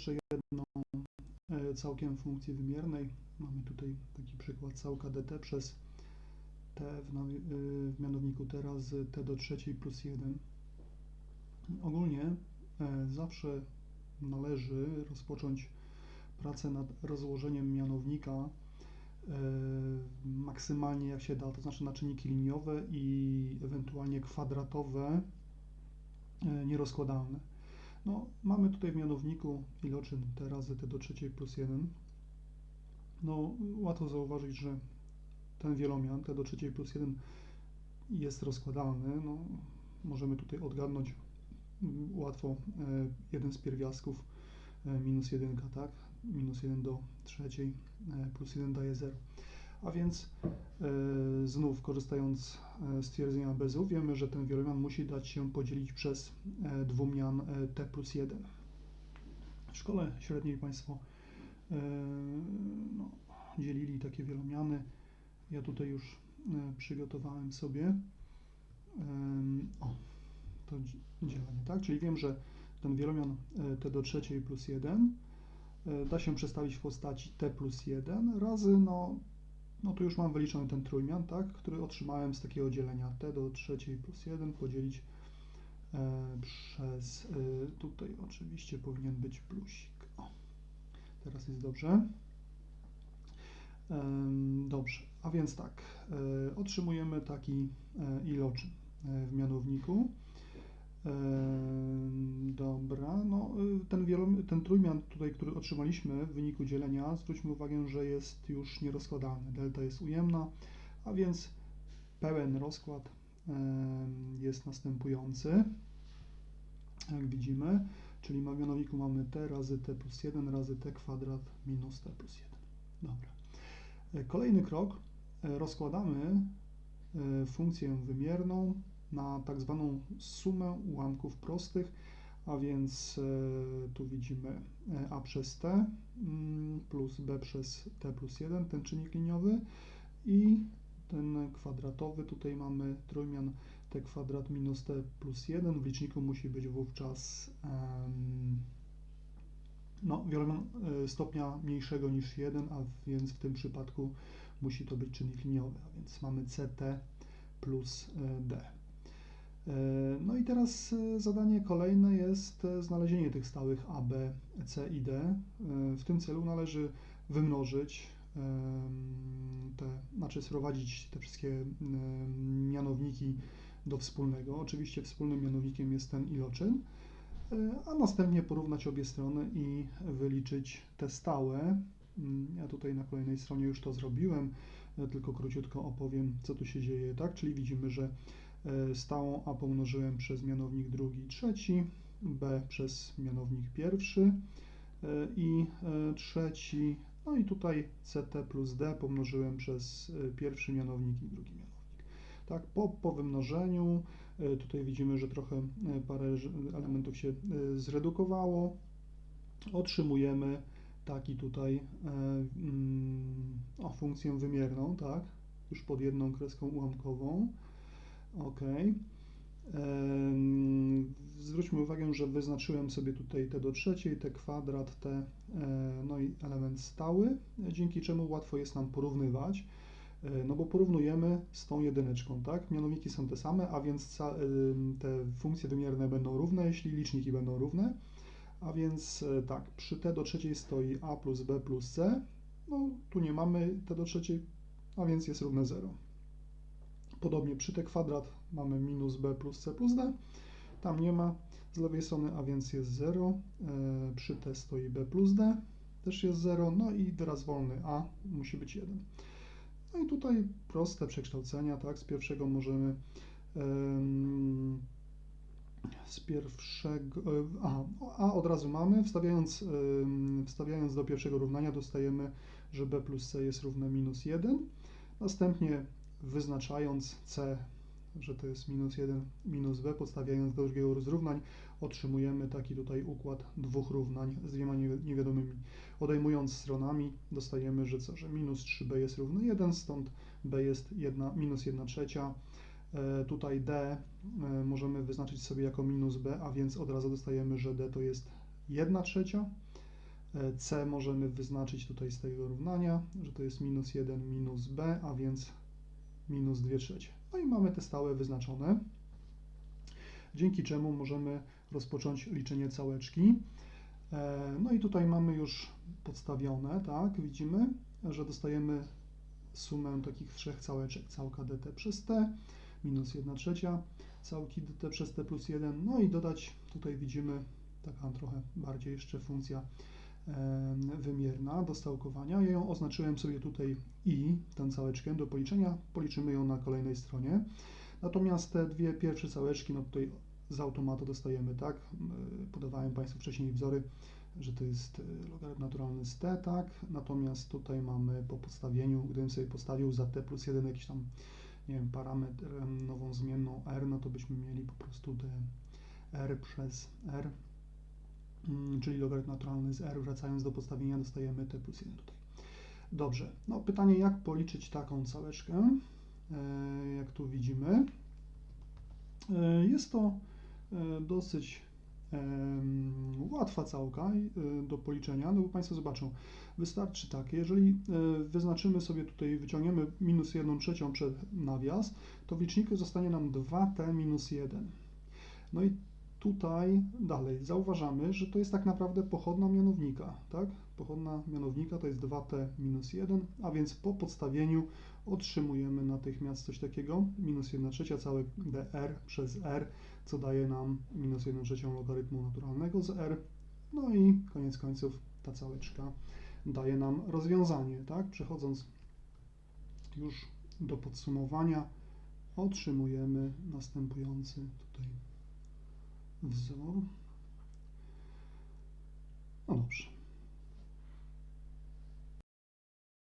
jeszcze jedną e, całkiem funkcji wymiernej. Mamy tutaj taki przykład całka dt przez t y, w mianowniku t razy t do trzeciej plus 1. Ogólnie e, zawsze należy rozpocząć pracę nad rozłożeniem mianownika e, maksymalnie jak się da, to znaczy na czynniki liniowe i ewentualnie kwadratowe e, nierozkładalne. No, mamy tutaj w mianowniku iloczyn t razy t do trzeciej plus 1. No, łatwo zauważyć, że ten wielomian t do trzeciej plus 1 jest rozkładalny. No, możemy tutaj odgadnąć mm, łatwo e, jeden z pierwiastków e, minus 1, tak? Minus 1 do trzeciej e, plus 1 daje 0. A więc e, znów korzystając e, z twierdzenia Bezu, wiemy, że ten wielomian musi dać się podzielić przez e, dwumian e, t plus 1. W szkole średniej Państwo e, no, dzielili takie wielomiany. Ja tutaj już e, przygotowałem sobie em, o, to dzi- dzielenie, tak? Czyli wiem, że ten wielomian e, t do trzeciej plus 1 e, da się przedstawić w postaci t plus 1 razy, no, no tu już mam wyliczony ten trójmian, tak? Który otrzymałem z takiego dzielenia t do trzeciej plus 1 podzielić e, przez, e, tutaj oczywiście powinien być plusik. O, teraz jest dobrze. Em, Dobrze, a więc tak, e, otrzymujemy taki e, iloczyn e, w mianowniku. Dobra, no y, ten, wielom, ten trójmian tutaj, który otrzymaliśmy w wyniku dzielenia, zwróćmy uwagę, że jest już nierozkładalny. Delta jest ujemna, a więc pełen rozkład jest następujący, jak widzimy, czyli w mianowniku mamy t razy t plus 1 razy t kwadrat minus t plus 1. Dobra. E, Kolejny krok, e, rozkładamy e, funkcję wymierną na tak zwaną sumę ułamków prostych, a więc e, tu widzimy e, a przez t mm, plus b przez t plus 1, ten czynnik liniowy i ten kwadratowy, tutaj mamy trójmian t kwadrat minus t plus 1, w liczniku musi być wówczas no, wielomian e, stopnia mniejszego niż 1, a więc w tym przypadku musi to być czynnik liniowy, a więc mamy ct plus d. E, No i teraz e, zadanie kolejne jest e, znalezienie tych stałych a, b, c i d. W tym celu należy wymnożyć te, znaczy sprowadzić te wszystkie mianowniki do wspólnego. Oczywiście wspólnym mianownikiem jest ten iloczyn, a następnie porównać obie strony i wyliczyć te stałe. Mm, Ja tutaj na kolejnej stronie już to zrobiłem, tylko króciutko opowiem, co tu się dzieje, tak? Czyli widzimy, że stałą a pomnożyłem przez mianownik drugi, trzeci, b przez mianownik pierwszy e, i e, trzeci, no i tutaj ct plus d pomnożyłem przez e, pierwszy mianownik i drugi mianownik. Tak, po, po wymnożeniu e, tutaj widzimy, że trochę e, parę elementów się e, zredukowało. Otrzymujemy taki tutaj e, mm, o, funkcję wymierną, tak, już pod jedną kreską ułamkową. OK. Zwróćmy uwagę, że wyznaczyłem sobie tutaj t do trzeciej, t kwadrat, t, e, no i element stały, dzięki czemu łatwo jest nam porównywać, e, no bo porównujemy z tą jedyneczką, tak? Mianowniki są te same, a więc ym, te funkcje wymierne będą równe, jeśli liczniki będą równe. A więc e, tak, przy t do trzeciej stoi a plus b plus c, no tu nie mamy t do trzeciej, a więc jest równe 0. Podobnie przy t kwadrat mamy minus b plus c plus d, tam nie ma z lewej strony, a więc jest 0. E, przy t stoi b plus d, też jest 0, no i wyraz wolny a musi być 1. No i tutaj proste przekształcenia, tak, z pierwszego możemy em, z pierwszego, e, aha, a od razu mamy, wstawiając, wstawiając do pierwszego równania dostajemy, że b plus c jest równe minus 1. Następnie wyznaczając c, że to jest minus 1, minus b, podstawiając do drugiego rozrównań, otrzymujemy taki tutaj układ dwóch równań z dwiema niewi- niewiadomymi. Odejmując stronami dostajemy, że co, że minus 3b jest równy 1, stąd b jest 1, minus 1 trzecia. E, Tutaj d e, możemy wyznaczyć sobie jako minus b, a więc od razu dostajemy, że d to jest 1 trzecia. E, C możemy wyznaczyć tutaj z tego równania, że to jest minus 1 minus B, a więc minus 2 trzecie. No i mamy te stałe wyznaczone, dzięki czemu możemy rozpocząć liczenie całeczki. E, No i tutaj mamy już podstawione, tak, widzimy, że dostajemy sumę takich trzech całeczek, całka dt przez t, minus 1 trzecia, całki dt przez t plus 1, no i dodać, tutaj widzimy taka trochę bardziej jeszcze funkcja wymierna do stałkowania. Ja ją oznaczyłem sobie tutaj i, tę całeczkę do policzenia, policzymy ją na kolejnej stronie. Natomiast te dwie pierwsze całeczki, no tutaj z automatu dostajemy, tak? Podawałem Państwu wcześniej wzory, że to jest y, logarytm naturalny z t, tak? Natomiast tutaj mamy po podstawieniu, gdybym sobie postawił za t plus 1 jakiś tam, nie wiem, parametr, nową zmienną r, no to byśmy mieli po prostu d r przez r, czyli logarytm naturalny z r, wracając do podstawienia dostajemy t plus 1 tutaj. Dobrze, no pytanie jak policzyć taką całeczkę, E, jak tu widzimy. E, Jest to e, dosyć łatwa całka do policzenia, no bo Państwo zobaczą, wystarczy tak, jeżeli wyznaczymy sobie tutaj, wyciągniemy minus 1 trzecią przed nawias, to w liczniku zostanie nam 2t minus 1. No i tutaj dalej zauważamy, że to jest tak naprawdę pochodna mianownika, tak? Pochodna mianownika to jest 2t minus 1, a więc po podstawieniu otrzymujemy natychmiast coś takiego, minus 1 trzecia całe dr przez r, co daje nam minus 1 trzecią logarytmu naturalnego z r, no i koniec końców ta całeczka daje nam rozwiązanie, tak? Przechodząc już do podsumowania, otrzymujemy następujący tutaj wzór. O no dobrze.